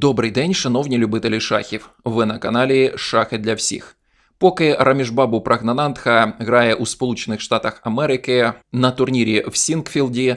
Добрий день, шановні любителі шахів. Ви на каналі Шахи для всіх. Поки Рамішбабу Прагнанандха грає у Сполучених Штатах Америки на турнірі в Сінгфілді,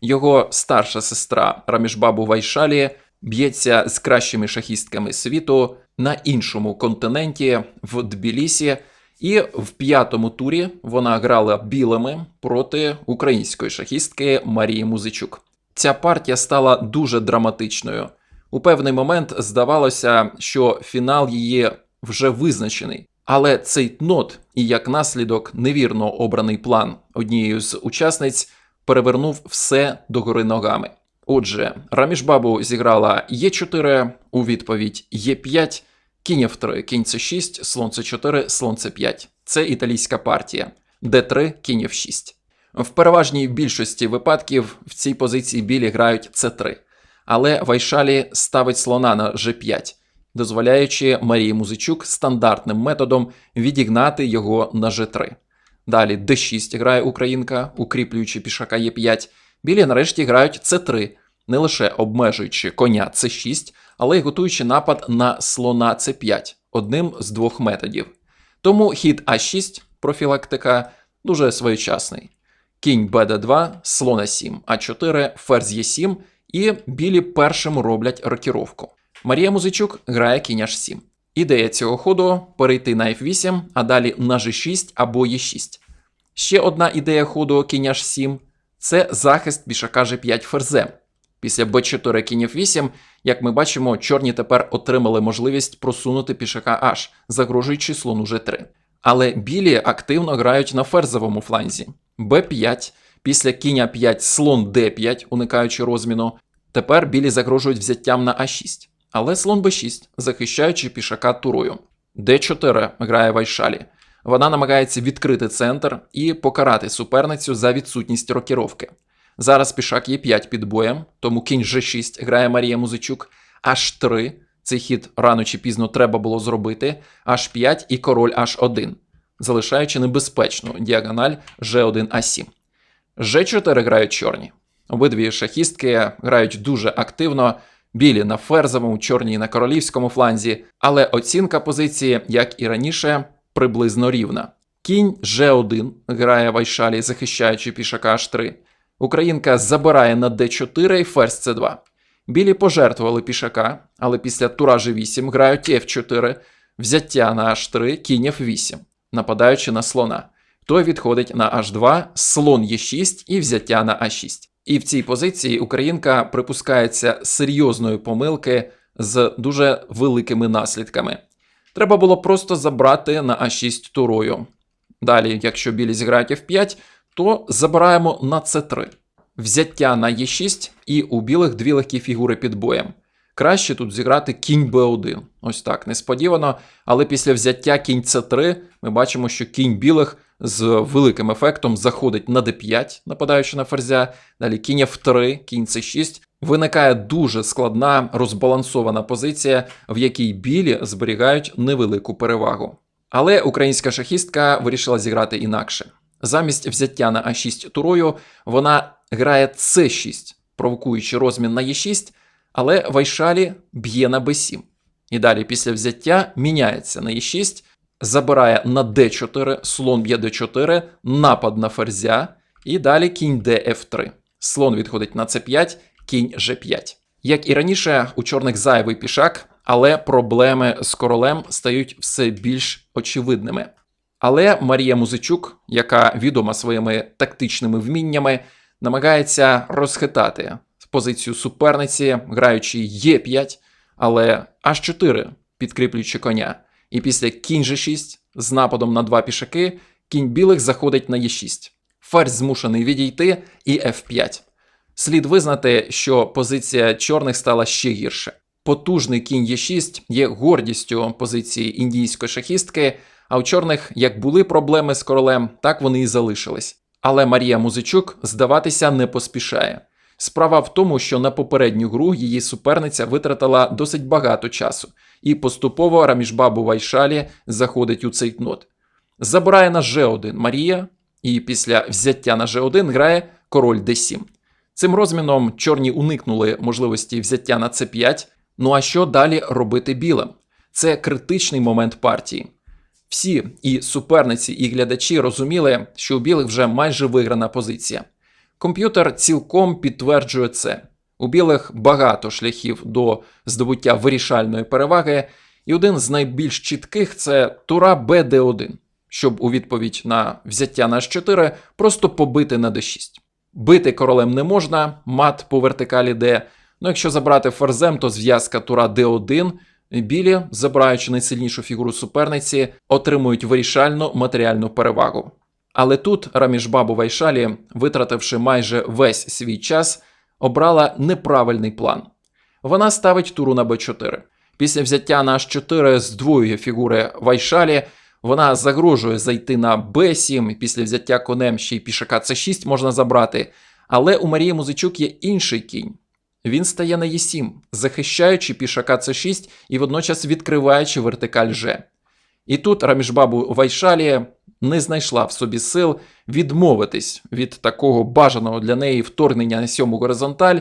його старша сестра Рамішбабу Вайшалі б'ється з кращими шахістками світу на іншому континенті в Тбілісі. І в п'ятому турі вона грала білими проти української шахістки Марії Музичук. Ця партія стала дуже драматичною. У певний момент здавалося, що фінал її вже визначений. Але цей нот і як наслідок невірно обраний план однією з учасниць перевернув все догори ногами. Отже, Рамішбабу зіграла Е4, у відповідь Е5, кінь F3, кінь С6, слон С4, слон С5. Це італійська партія. Д3, кінь F6. В переважній більшості випадків в цій позиції білі грають С3. Але Вайшалі ставить слона на G5, дозволяючи Марії Музичук стандартним методом відігнати його на G3. Далі D6 грає українка, укріплюючи пішака Е5. Білі нарешті грають С3, не лише обмежуючи коня С6, але й готуючи напад на слона С5 одним з двох методів. Тому хід А6, профілактика, дуже своєчасний. Кінь БД2, слон А7, А4, ферзь Е7, і білі першим роблять рокіровку. Марія Музичук грає кінь H7. Ідея цього ходу перейти на F8, а далі на G6 або Е6. Ще одна ідея ходу кінь H7 це захист пішака G5 ферзем. Після b4 кінь F8, як ми бачимо, чорні тепер отримали можливість просунути пішака H, загрожуючи слону G3. Але білі активно грають на ферзовому фланзі. b5, після кінь 5 слон d5, уникаючи розміну. Тепер білі загрожують взяттям на А6, але слон Б6, захищаючи пішака турою. Д4 грає Вайшалі. Вона намагається відкрити центр і покарати суперницю за відсутність рокіровки. Зараз пішак Е5 під боєм, тому кінь G6 грає Марія Музичук, H3. Цей хід рано чи пізно треба було зробити, H5 і король H1, залишаючи небезпечну діагональ G1А7. G4 грають чорні. Обидві шахістки грають дуже активно, білі на ферзовому, чорні на королівському фланзі, але оцінка позиції, як і раніше, приблизно рівна. Кінь G1 грає Вайшалі, захищаючи пішака H3. Українка забирає на D4 і ферзь C2. Білі пожертвували пішака, але після тура G8 грають F4, взяття на H3, кінь F8, нападаючи на слона. Той відходить на H2, слон Е6 і взяття на А6. І в цій позиції Українка припускається серйозної помилки з дуже великими наслідками. Треба було просто забрати на А6 турою. Далі, якщо білі зіграють F5, то забираємо на С3. Взяття на Е6 і у білих дві легкі фігури під боєм. Краще тут зіграти кінь Б1. Ось так, несподівано. Але після взяття кінь С3 ми бачимо, що кінь білих з великим ефектом заходить на d5, нападаючи на ферзя. Далі кінь F3, кінь С6. Виникає дуже складна розбалансована позиція, в якій білі зберігають невелику перевагу. Але українська шахістка вирішила зіграти інакше. Замість взяття на А6 турою вона грає С6, провокуючи розмін на Е6, але Вайшалі б'є на Б7. І далі після взяття міняється на Е6, забирає на d4, слон б'є d4, напад на ферзя, і далі кінь df3. Слон відходить на c5, кінь g5. Як і раніше, у чорних зайвий пішак, але проблеми з королем стають все більш очевидними. Але Марія Музичук, яка відома своїми тактичними вміннями, намагається розхитати позицію суперниці, граючи Е5, але H4, підкріплюючи коня. І після кінь G6 з нападом на два пішаки кінь білих заходить на Е6. Ферзь змушений відійти і F5. Слід визнати, що позиція чорних стала ще гірше. Потужний кінь Е6 є гордістю позиції індійської шахістки, а у чорних як були проблеми з королем, так вони і залишились. Але Марія Музичук здаватися не поспішає. Справа в тому, що на попередню гру її суперниця витратила досить багато часу, і поступово Рамішбабу Вайшалі заходить у цей нот. Забирає на G1 Марія, і після взяття на G1 грає король D7. Цим розміном чорні уникнули можливості взяття на c5, Ну а що далі робити білим? Це критичний момент партії. Всі і суперниці, і глядачі розуміли, що у білих вже майже виграна позиція. Комп'ютер цілком підтверджує це. У білих багато шляхів до здобуття вирішальної переваги, і один з найбільш чітких це тура БД1, щоб у відповідь на взяття на H4 просто побити на D6. Бити королем не можна, мат по вертикалі D. Ну якщо забрати ферзем, то зв'язка тура D1 білі, забираючи найсильнішу фігуру суперниці, отримують вирішальну матеріальну перевагу. Але тут Рамішбабу Вайшалі, витративши майже весь свій час, обрала неправильний план. Вона ставить туру на Б4. Після взяття на H4 здвоює фігури Вайшалі, вона загрожує зайти на Б7, і після взяття конем ще й пішака С6 можна забрати. Але у Марії Музичук є інший кінь. Він стає на Е7, захищаючи пішака С6 і водночас відкриваючи вертикаль Ж. І тут Рамішбабу Вайшалі не знайшла в собі сил відмовитись від такого бажаного для неї вторгнення на сьому горизонталь.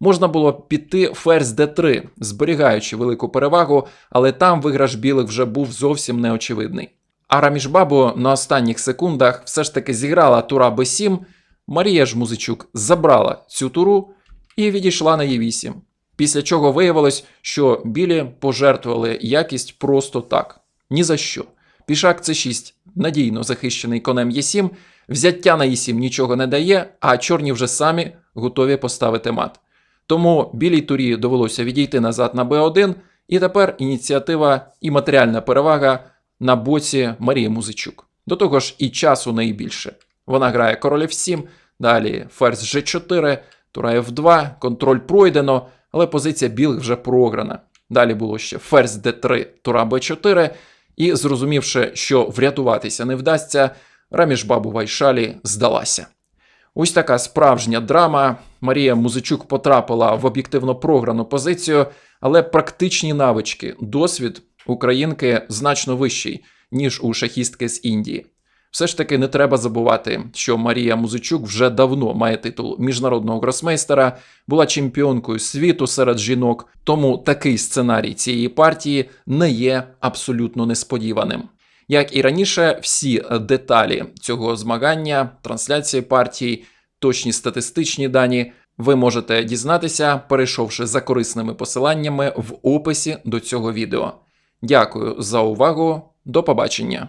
Можна було піти ферзь d3, зберігаючи велику перевагу, але там виграш білих вже був зовсім неочевидний. А Рамішбабу на останніх секундах все ж таки зіграла тура b7. Марія ж Музичук забрала цю туру і відійшла на Е8. Після чого виявилось, що білі пожертвували якість просто так. Ні за що. Пішак С6 надійно захищений конем Е7, взяття на Е7 нічого не дає, а чорні вже самі готові поставити мат. Тому білій турі довелося відійти назад на Б1, і тепер ініціатива і матеріальна перевага на боці Марії Музичук. До того ж, і часу найбільше. Вона грає король F7, далі ферзь G4, тура F2, контроль пройдено, але позиція білих вже програна. Далі було ще ферзь D3, тура B4, і зрозумівши, що врятуватися не вдасться, Рамішбабу Вайшалі здалася. Ось така справжня драма. Марія Музичук потрапила в об'єктивно програну позицію, але практичні навички, досвід українки значно вищий, ніж у шахістки з Індії. Все ж таки не треба забувати, що Марія Музичук вже давно має титул міжнародного гросмейстера, була чемпіонкою світу серед жінок, тому такий сценарій цієї партії не є абсолютно несподіваним. Як і раніше, всі деталі цього змагання, трансляції партій, точні статистичні дані ви можете дізнатися, перейшовши за корисними посиланнями в описі до цього відео. Дякую за увагу, до побачення!